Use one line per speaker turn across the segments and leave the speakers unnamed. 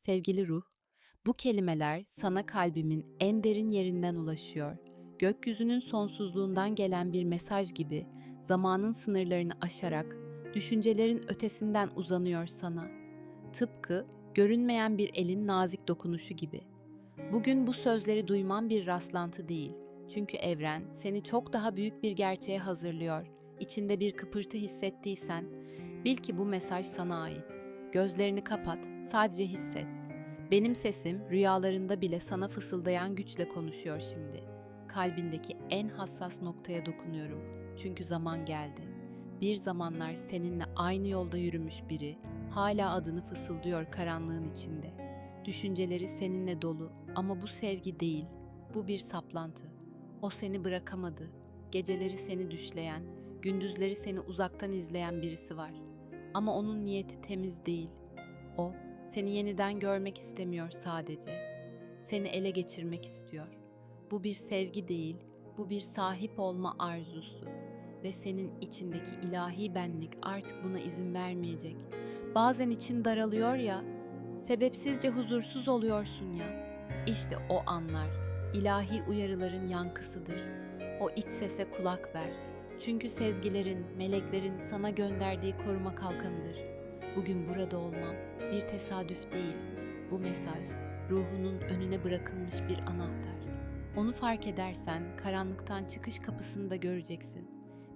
Sevgili ruh, bu kelimeler sana kalbimin en derin yerinden ulaşıyor. Gökyüzünün sonsuzluğundan gelen bir mesaj gibi zamanın sınırlarını aşarak düşüncelerin ötesinden uzanıyor sana. Tıpkı görünmeyen bir elin nazik dokunuşu gibi. Bugün bu sözleri duyman bir rastlantı değil. Çünkü evren seni çok daha büyük bir gerçeğe hazırlıyor. İçinde bir kıpırtı hissettiysen, bil ki bu mesaj sana ait. Gözlerini kapat, sadece hisset. Benim sesim rüyalarında bile sana fısıldayan güçle konuşuyor şimdi. Kalbindeki en hassas noktaya dokunuyorum. Çünkü zaman geldi. Bir zamanlar seninle aynı yolda yürümüş biri hala adını fısıldıyor karanlığın içinde. Düşünceleri seninle dolu ama bu sevgi değil, bu bir saplantı. O seni bırakamadı. Geceleri seni düşleyen, gündüzleri seni uzaktan izleyen birisi var. Ama onun niyeti temiz değil. O seni yeniden görmek istemiyor sadece. Seni ele geçirmek istiyor. Bu bir sevgi değil, bu bir sahip olma arzusu ve senin içindeki ilahi benlik artık buna izin vermeyecek. Bazen için daralıyor ya, sebepsizce huzursuz oluyorsun ya. İşte o anlar ilahi uyarıların yankısıdır. O iç sese kulak ver. Çünkü sezgilerin, meleklerin sana gönderdiği koruma kalkanıdır. Bugün burada olmam bir tesadüf değil. Bu mesaj ruhunun önüne bırakılmış bir anahtar. Onu fark edersen karanlıktan çıkış kapısını da göreceksin.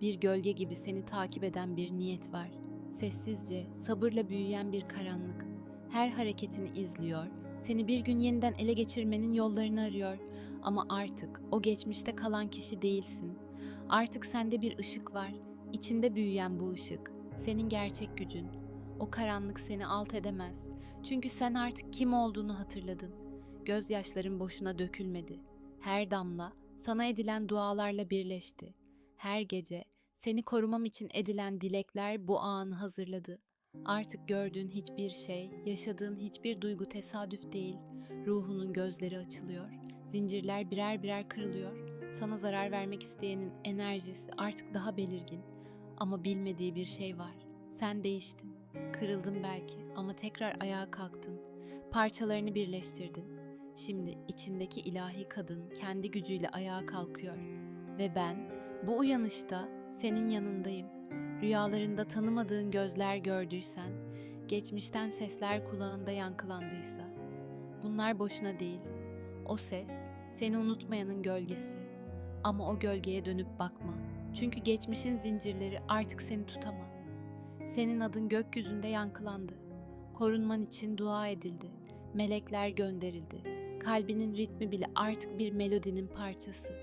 Bir gölge gibi seni takip eden bir niyet var. Sessizce, sabırla büyüyen bir karanlık. Her hareketini izliyor, seni bir gün yeniden ele geçirmenin yollarını arıyor. Ama artık o geçmişte kalan kişi değilsin. Artık sende bir ışık var. İçinde büyüyen bu ışık. Senin gerçek gücün. O karanlık seni alt edemez. Çünkü sen artık kim olduğunu hatırladın. Gözyaşların boşuna dökülmedi. Her damla sana edilen dualarla birleşti. Her gece seni korumam için edilen dilekler bu anı hazırladı. Artık gördüğün hiçbir şey, yaşadığın hiçbir duygu tesadüf değil. Ruhunun gözleri açılıyor. Zincirler birer birer kırılıyor. Sana zarar vermek isteyenin enerjisi artık daha belirgin. Ama bilmediği bir şey var. Sen değiştin. Kırıldın belki ama tekrar ayağa kalktın. Parçalarını birleştirdin. Şimdi içindeki ilahi kadın kendi gücüyle ayağa kalkıyor. Ve ben bu uyanışta senin yanındayım. Rüyalarında tanımadığın gözler gördüysen, geçmişten sesler kulağında yankılandıysa, bunlar boşuna değil. O ses seni unutmayanın gölgesi. Ama o gölgeye dönüp bakma. Çünkü geçmişin zincirleri artık seni tutamaz. Senin adın gökyüzünde yankılandı. Korunman için dua edildi. Melekler gönderildi. Kalbinin ritmi bile artık bir melodinin parçası.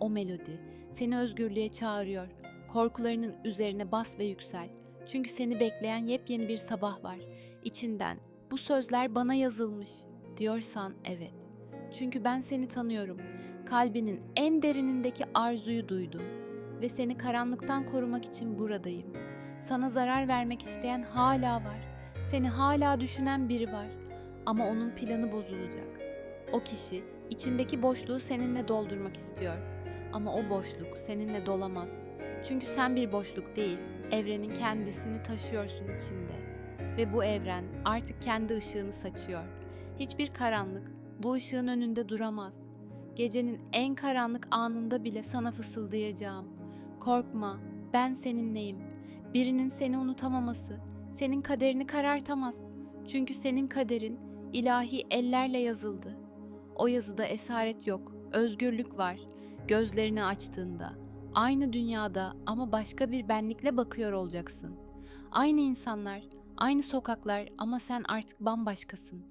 O melodi seni özgürlüğe çağırıyor. Korkularının üzerine bas ve yüksel. Çünkü seni bekleyen yepyeni bir sabah var. İçinden bu sözler bana yazılmış diyorsan evet. Çünkü ben seni tanıyorum. Kalbinin en derinindeki arzuyu duydum ve seni karanlıktan korumak için buradayım. Sana zarar vermek isteyen hala var. Seni hala düşünen biri var. Ama onun planı bozulacak. O kişi içindeki boşluğu seninle doldurmak istiyor. Ama o boşluk seninle dolamaz. Çünkü sen bir boşluk değil, evrenin kendisini taşıyorsun içinde. Ve bu evren artık kendi ışığını saçıyor. Hiçbir karanlık bu ışığın önünde duramaz. Gecenin en karanlık anında bile sana fısıldayacağım. Korkma, ben seninleyim. Birinin seni unutamaması, senin kaderini karartamaz. Çünkü senin kaderin ilahi ellerle yazıldı. O yazıda esaret yok, özgürlük var. Gözlerini açtığında aynı dünyada ama başka bir benlikle bakıyor olacaksın. Aynı insanlar, aynı sokaklar ama sen artık bambaşkasın.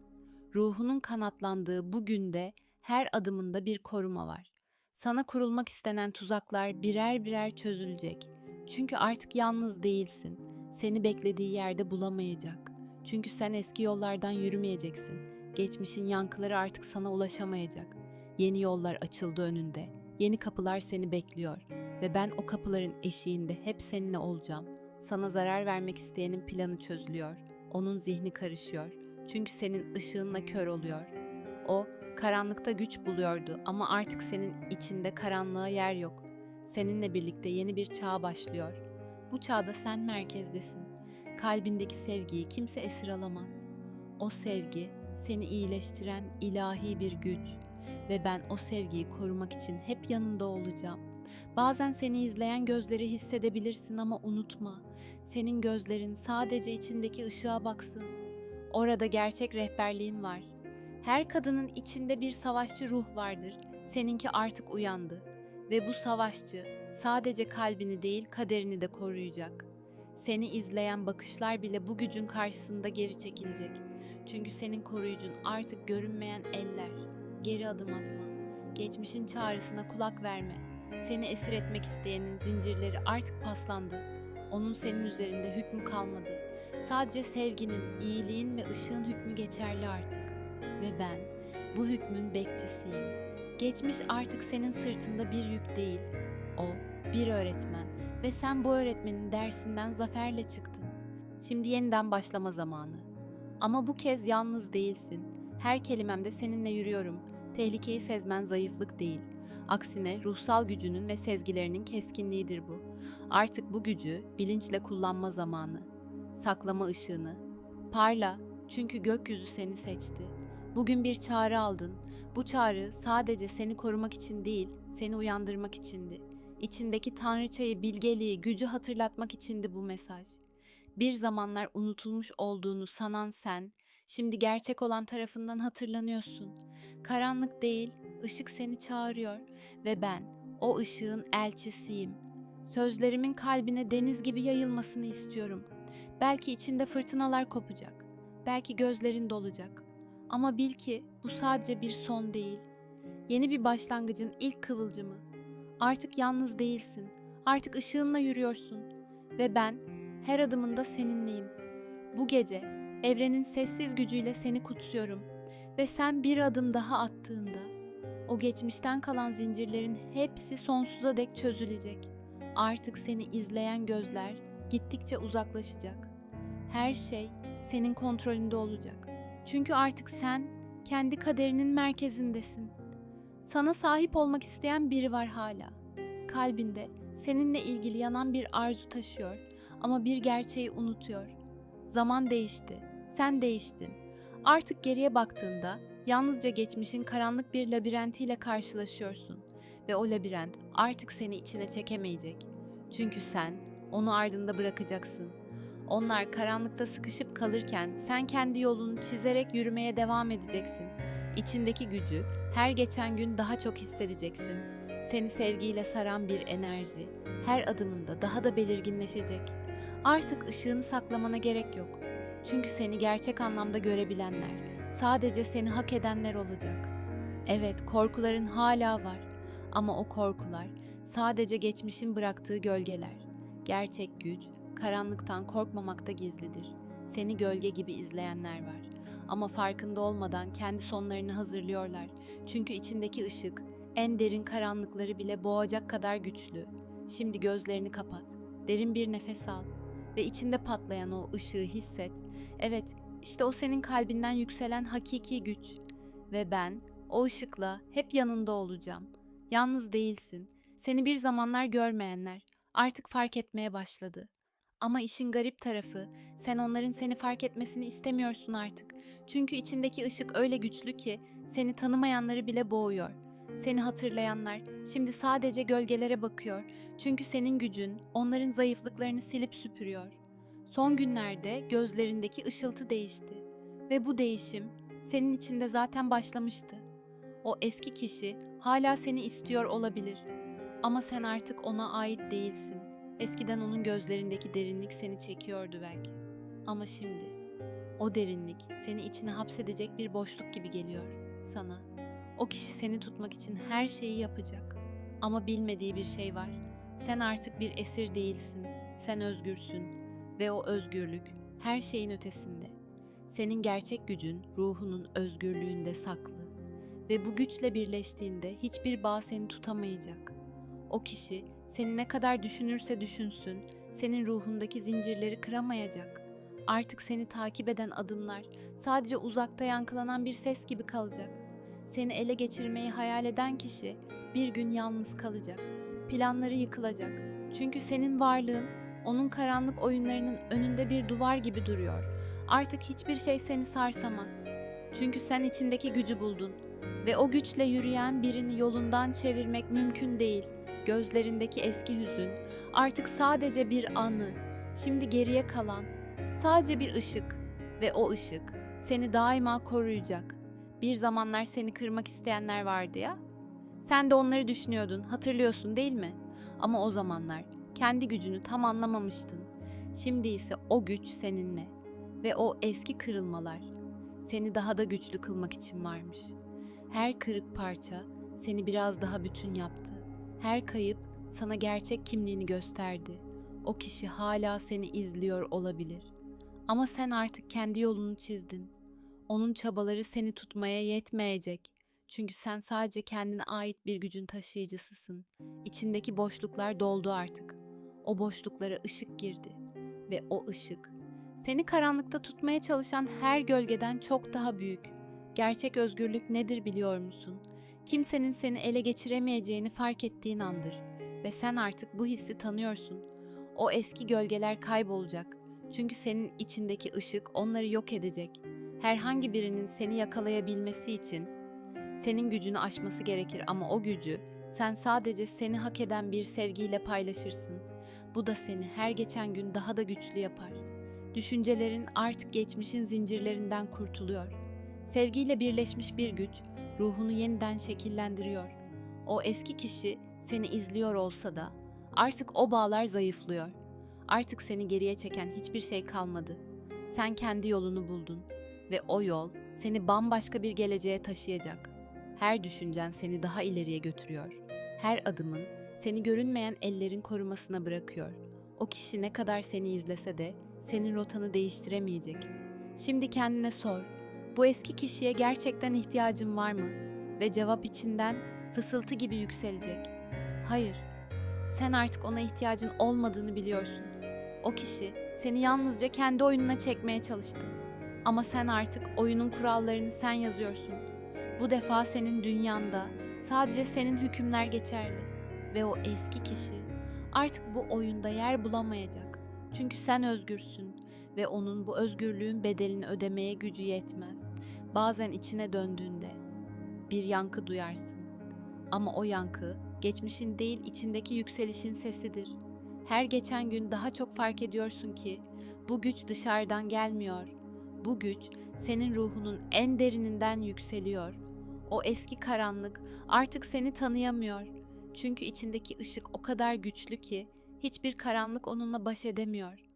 Ruhunun kanatlandığı bu günde her adımında bir koruma var. Sana kurulmak istenen tuzaklar birer birer çözülecek. Çünkü artık yalnız değilsin. Seni beklediği yerde bulamayacak. Çünkü sen eski yollardan yürümeyeceksin. Geçmişin yankıları artık sana ulaşamayacak. Yeni yollar açıldı önünde. Yeni kapılar seni bekliyor ve ben o kapıların eşiğinde hep seninle olacağım. Sana zarar vermek isteyenin planı çözülüyor. Onun zihni karışıyor. Çünkü senin ışığınla kör oluyor. O karanlıkta güç buluyordu ama artık senin içinde karanlığa yer yok. Seninle birlikte yeni bir çağ başlıyor. Bu çağda sen merkezdesin. Kalbindeki sevgiyi kimse esir alamaz. O sevgi seni iyileştiren ilahi bir güç ve ben o sevgiyi korumak için hep yanında olacağım. Bazen seni izleyen gözleri hissedebilirsin ama unutma. Senin gözlerin sadece içindeki ışığa baksın. Orada gerçek rehberliğin var. Her kadının içinde bir savaşçı ruh vardır. Seninki artık uyandı ve bu savaşçı sadece kalbini değil kaderini de koruyacak. Seni izleyen bakışlar bile bu gücün karşısında geri çekilecek. Çünkü senin koruyucun artık görünmeyen eller. Geri adım atma. Geçmişin çağrısına kulak verme. Seni esir etmek isteyenin zincirleri artık paslandı. Onun senin üzerinde hükmü kalmadı. Sadece sevginin, iyiliğin ve ışığın hükmü geçerli artık. Ve ben bu hükmün bekçisiyim. Geçmiş artık senin sırtında bir yük değil. O bir öğretmen ve sen bu öğretmenin dersinden zaferle çıktın. Şimdi yeniden başlama zamanı. Ama bu kez yalnız değilsin. Her kelimemde seninle yürüyorum. Tehlikeyi sezmen zayıflık değil. Aksine ruhsal gücünün ve sezgilerinin keskinliğidir bu. Artık bu gücü bilinçle kullanma zamanı. Saklama ışığını. Parla çünkü gökyüzü seni seçti. Bugün bir çağrı aldın. Bu çağrı sadece seni korumak için değil, seni uyandırmak içindi. İçindeki tanrıçayı, bilgeliği, gücü hatırlatmak içindi bu mesaj. Bir zamanlar unutulmuş olduğunu sanan sen, şimdi gerçek olan tarafından hatırlanıyorsun. Karanlık değil, ışık seni çağırıyor ve ben o ışığın elçisiyim. Sözlerimin kalbine deniz gibi yayılmasını istiyorum. Belki içinde fırtınalar kopacak. Belki gözlerin dolacak. Ama bil ki bu sadece bir son değil. Yeni bir başlangıcın ilk kıvılcımı. Artık yalnız değilsin. Artık ışığınla yürüyorsun. Ve ben her adımında seninleyim. Bu gece evrenin sessiz gücüyle seni kutsuyorum. Ve sen bir adım daha attığında o geçmişten kalan zincirlerin hepsi sonsuza dek çözülecek. Artık seni izleyen gözler gittikçe uzaklaşacak. Her şey senin kontrolünde olacak. Çünkü artık sen kendi kaderinin merkezindesin. Sana sahip olmak isteyen biri var hala. Kalbinde seninle ilgili yanan bir arzu taşıyor ama bir gerçeği unutuyor. Zaman değişti. Sen değiştin. Artık geriye baktığında yalnızca geçmişin karanlık bir labirentiyle karşılaşıyorsun ve o labirent artık seni içine çekemeyecek. Çünkü sen onu ardında bırakacaksın. Onlar karanlıkta sıkışıp kalırken sen kendi yolunu çizerek yürümeye devam edeceksin. İçindeki gücü her geçen gün daha çok hissedeceksin. Seni sevgiyle saran bir enerji her adımında daha da belirginleşecek. Artık ışığını saklamana gerek yok. Çünkü seni gerçek anlamda görebilenler, sadece seni hak edenler olacak. Evet, korkuların hala var ama o korkular sadece geçmişin bıraktığı gölgeler. Gerçek güç karanlıktan korkmamakta gizlidir. Seni gölge gibi izleyenler var. Ama farkında olmadan kendi sonlarını hazırlıyorlar. Çünkü içindeki ışık en derin karanlıkları bile boğacak kadar güçlü. Şimdi gözlerini kapat. Derin bir nefes al ve içinde patlayan o ışığı hisset. Evet, işte o senin kalbinden yükselen hakiki güç. Ve ben o ışıkla hep yanında olacağım. Yalnız değilsin. Seni bir zamanlar görmeyenler artık fark etmeye başladı. Ama işin garip tarafı, sen onların seni fark etmesini istemiyorsun artık. Çünkü içindeki ışık öyle güçlü ki seni tanımayanları bile boğuyor. Seni hatırlayanlar şimdi sadece gölgelere bakıyor. Çünkü senin gücün onların zayıflıklarını silip süpürüyor. Son günlerde gözlerindeki ışıltı değişti ve bu değişim senin içinde zaten başlamıştı. O eski kişi hala seni istiyor olabilir ama sen artık ona ait değilsin. Eskiden onun gözlerindeki derinlik seni çekiyordu belki. Ama şimdi o derinlik seni içine hapsedecek bir boşluk gibi geliyor sana. O kişi seni tutmak için her şeyi yapacak. Ama bilmediği bir şey var. Sen artık bir esir değilsin. Sen özgürsün ve o özgürlük her şeyin ötesinde. Senin gerçek gücün ruhunun özgürlüğünde saklı ve bu güçle birleştiğinde hiçbir bağ seni tutamayacak. O kişi seni ne kadar düşünürse düşünsün, senin ruhundaki zincirleri kıramayacak. Artık seni takip eden adımlar sadece uzakta yankılanan bir ses gibi kalacak. Seni ele geçirmeyi hayal eden kişi bir gün yalnız kalacak. Planları yıkılacak. Çünkü senin varlığın onun karanlık oyunlarının önünde bir duvar gibi duruyor. Artık hiçbir şey seni sarsamaz. Çünkü sen içindeki gücü buldun ve o güçle yürüyen birini yolundan çevirmek mümkün değil. Gözlerindeki eski hüzün artık sadece bir anı. Şimdi geriye kalan sadece bir ışık ve o ışık seni daima koruyacak. Bir zamanlar seni kırmak isteyenler vardı ya. Sen de onları düşünüyordun, hatırlıyorsun değil mi? Ama o zamanlar kendi gücünü tam anlamamıştın. Şimdi ise o güç seninle ve o eski kırılmalar seni daha da güçlü kılmak için varmış. Her kırık parça seni biraz daha bütün yaptı. Her kayıp sana gerçek kimliğini gösterdi. O kişi hala seni izliyor olabilir. Ama sen artık kendi yolunu çizdin. Onun çabaları seni tutmaya yetmeyecek. Çünkü sen sadece kendine ait bir gücün taşıyıcısısın. İçindeki boşluklar doldu artık. O boşluklara ışık girdi ve o ışık seni karanlıkta tutmaya çalışan her gölgeden çok daha büyük. Gerçek özgürlük nedir biliyor musun? Kimsenin seni ele geçiremeyeceğini fark ettiğin andır ve sen artık bu hissi tanıyorsun. O eski gölgeler kaybolacak. Çünkü senin içindeki ışık onları yok edecek. Herhangi birinin seni yakalayabilmesi için senin gücünü aşması gerekir ama o gücü sen sadece seni hak eden bir sevgiyle paylaşırsın. Bu da seni her geçen gün daha da güçlü yapar. Düşüncelerin artık geçmişin zincirlerinden kurtuluyor. Sevgiyle birleşmiş bir güç ruhunu yeniden şekillendiriyor. O eski kişi seni izliyor olsa da artık o bağlar zayıflıyor. Artık seni geriye çeken hiçbir şey kalmadı. Sen kendi yolunu buldun ve o yol seni bambaşka bir geleceğe taşıyacak. Her düşüncen seni daha ileriye götürüyor. Her adımın seni görünmeyen ellerin korumasına bırakıyor. O kişi ne kadar seni izlese de senin rotanı değiştiremeyecek. Şimdi kendine sor. Bu eski kişiye gerçekten ihtiyacın var mı? Ve cevap içinden fısıltı gibi yükselecek. Hayır. Sen artık ona ihtiyacın olmadığını biliyorsun. O kişi seni yalnızca kendi oyununa çekmeye çalıştı. Ama sen artık oyunun kurallarını sen yazıyorsun. Bu defa senin dünyanda sadece senin hükümler geçerli ve o eski kişi artık bu oyunda yer bulamayacak. Çünkü sen özgürsün ve onun bu özgürlüğün bedelini ödemeye gücü yetmez. Bazen içine döndüğünde bir yankı duyarsın. Ama o yankı geçmişin değil içindeki yükselişin sesidir. Her geçen gün daha çok fark ediyorsun ki bu güç dışarıdan gelmiyor. Bu güç senin ruhunun en derininden yükseliyor. O eski karanlık artık seni tanıyamıyor. Çünkü içindeki ışık o kadar güçlü ki hiçbir karanlık onunla baş edemiyor.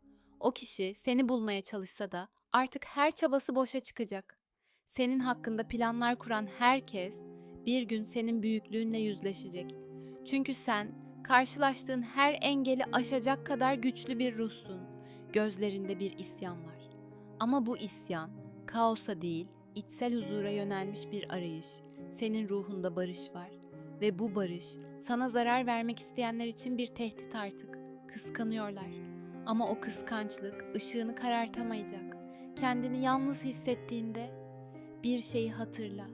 O kişi seni bulmaya çalışsa da artık her çabası boşa çıkacak. Senin hakkında planlar kuran herkes bir gün senin büyüklüğünle yüzleşecek. Çünkü sen karşılaştığın her engeli aşacak kadar güçlü bir ruhsun. Gözlerinde bir isyan var. Ama bu isyan kaosa değil, içsel huzura yönelmiş bir arayış. Senin ruhunda barış var ve bu barış sana zarar vermek isteyenler için bir tehdit artık. Kıskanıyorlar. Ama o kıskançlık ışığını karartamayacak. Kendini yalnız hissettiğinde bir şeyi hatırla.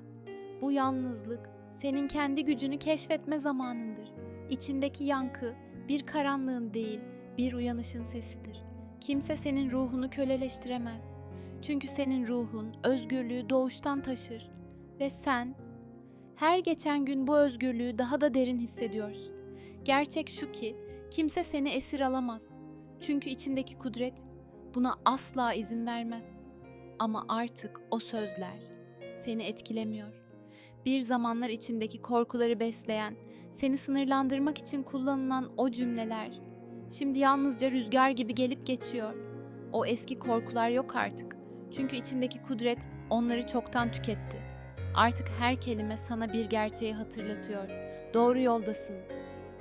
Bu yalnızlık senin kendi gücünü keşfetme zamanındır. İçindeki yankı bir karanlığın değil, bir uyanışın sesidir. Kimse senin ruhunu köleleştiremez. Çünkü senin ruhun özgürlüğü doğuştan taşır ve sen her geçen gün bu özgürlüğü daha da derin hissediyorsun. Gerçek şu ki kimse seni esir alamaz. Çünkü içindeki kudret buna asla izin vermez. Ama artık o sözler seni etkilemiyor. Bir zamanlar içindeki korkuları besleyen, seni sınırlandırmak için kullanılan o cümleler şimdi yalnızca rüzgar gibi gelip geçiyor. O eski korkular yok artık. Çünkü içindeki kudret onları çoktan tüketti. Artık her kelime sana bir gerçeği hatırlatıyor. Doğru yoldasın.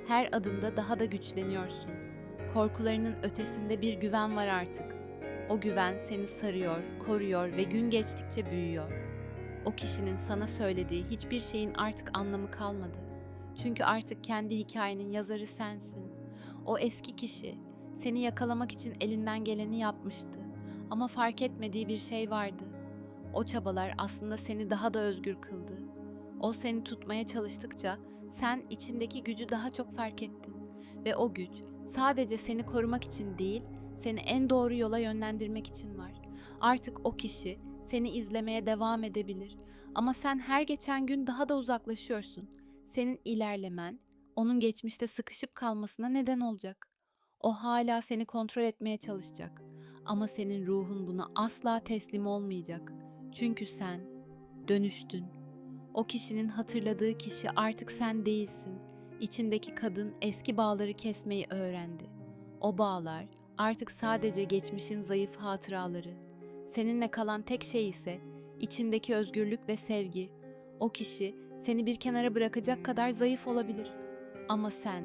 Her adımda daha da güçleniyorsun. Korkularının ötesinde bir güven var artık. O güven seni sarıyor, koruyor ve gün geçtikçe büyüyor. O kişinin sana söylediği hiçbir şeyin artık anlamı kalmadı. Çünkü artık kendi hikayenin yazarı sensin. O eski kişi seni yakalamak için elinden geleni yapmıştı ama fark etmediği bir şey vardı. O çabalar aslında seni daha da özgür kıldı. O seni tutmaya çalıştıkça sen içindeki gücü daha çok fark ettin ve o güç sadece seni korumak için değil, seni en doğru yola yönlendirmek için var. Artık o kişi seni izlemeye devam edebilir. Ama sen her geçen gün daha da uzaklaşıyorsun. Senin ilerlemen onun geçmişte sıkışıp kalmasına neden olacak. O hala seni kontrol etmeye çalışacak. Ama senin ruhun buna asla teslim olmayacak. Çünkü sen dönüştün. O kişinin hatırladığı kişi artık sen değilsin. İçindeki kadın eski bağları kesmeyi öğrendi. O bağlar artık sadece geçmişin zayıf hatıraları. Seninle kalan tek şey ise içindeki özgürlük ve sevgi. O kişi seni bir kenara bırakacak kadar zayıf olabilir. Ama sen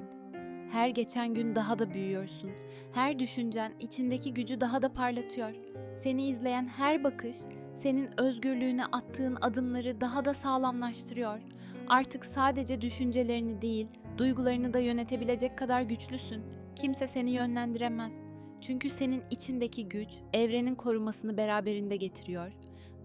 her geçen gün daha da büyüyorsun. Her düşüncen içindeki gücü daha da parlatıyor. Seni izleyen her bakış senin özgürlüğüne attığın adımları daha da sağlamlaştırıyor. Artık sadece düşüncelerini değil, duygularını da yönetebilecek kadar güçlüsün. Kimse seni yönlendiremez. Çünkü senin içindeki güç evrenin korumasını beraberinde getiriyor.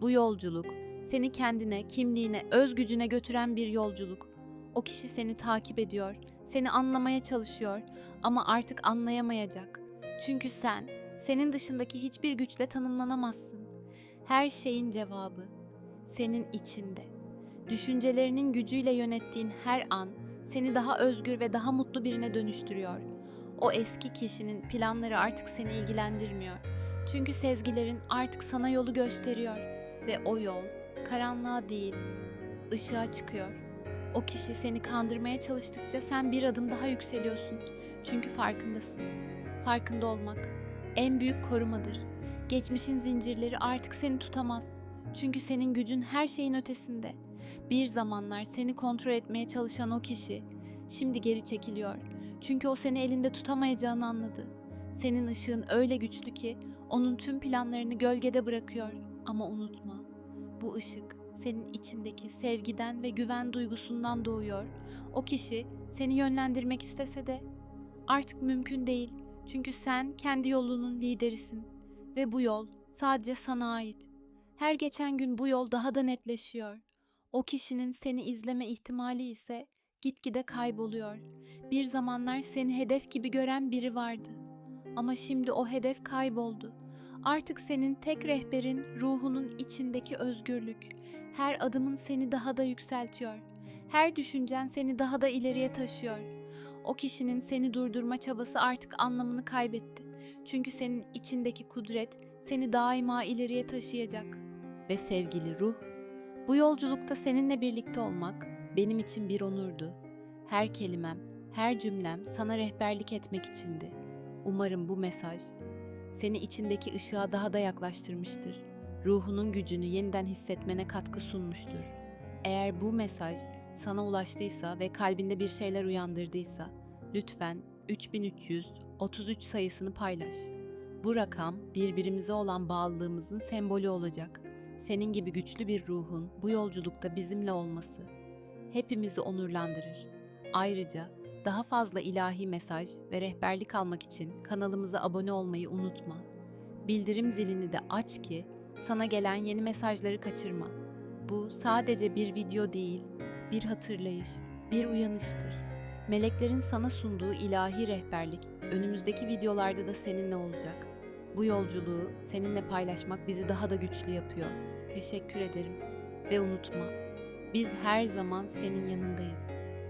Bu yolculuk seni kendine, kimliğine, öz gücüne götüren bir yolculuk. O kişi seni takip ediyor, seni anlamaya çalışıyor ama artık anlayamayacak. Çünkü sen senin dışındaki hiçbir güçle tanımlanamazsın. Her şeyin cevabı senin içinde. Düşüncelerinin gücüyle yönettiğin her an seni daha özgür ve daha mutlu birine dönüştürüyor. O eski kişinin planları artık seni ilgilendirmiyor. Çünkü sezgilerin artık sana yolu gösteriyor ve o yol karanlığa değil, ışığa çıkıyor. O kişi seni kandırmaya çalıştıkça sen bir adım daha yükseliyorsun. Çünkü farkındasın. Farkında olmak en büyük korumadır. Geçmişin zincirleri artık seni tutamaz. Çünkü senin gücün her şeyin ötesinde. Bir zamanlar seni kontrol etmeye çalışan o kişi şimdi geri çekiliyor. Çünkü o seni elinde tutamayacağını anladı. Senin ışığın öyle güçlü ki onun tüm planlarını gölgede bırakıyor. Ama unutma, bu ışık senin içindeki sevgiden ve güven duygusundan doğuyor. O kişi seni yönlendirmek istese de artık mümkün değil. Çünkü sen kendi yolunun liderisin ve bu yol sadece sana ait. Her geçen gün bu yol daha da netleşiyor. O kişinin seni izleme ihtimali ise gitgide kayboluyor. Bir zamanlar seni hedef gibi gören biri vardı. Ama şimdi o hedef kayboldu. Artık senin tek rehberin ruhunun içindeki özgürlük. Her adımın seni daha da yükseltiyor. Her düşüncen seni daha da ileriye taşıyor. O kişinin seni durdurma çabası artık anlamını kaybetti. Çünkü senin içindeki kudret seni daima ileriye taşıyacak. Ve sevgili ruh, bu yolculukta seninle birlikte olmak benim için bir onurdu. Her kelimem, her cümlem sana rehberlik etmek içindi. Umarım bu mesaj seni içindeki ışığa daha da yaklaştırmıştır. Ruhunun gücünü yeniden hissetmene katkı sunmuştur. Eğer bu mesaj sana ulaştıysa ve kalbinde bir şeyler uyandırdıysa lütfen 3333 sayısını paylaş. Bu rakam birbirimize olan bağlılığımızın sembolü olacak. Senin gibi güçlü bir ruhun bu yolculukta bizimle olması hepimizi onurlandırır. Ayrıca daha fazla ilahi mesaj ve rehberlik almak için kanalımıza abone olmayı unutma. Bildirim zilini de aç ki sana gelen yeni mesajları kaçırma. Bu sadece bir video değil, bir hatırlayış, bir uyanıştır. Meleklerin sana sunduğu ilahi rehberlik önümüzdeki videolarda da seninle olacak. Bu yolculuğu seninle paylaşmak bizi daha da güçlü yapıyor. Teşekkür ederim ve unutma, biz her zaman senin yanındayız.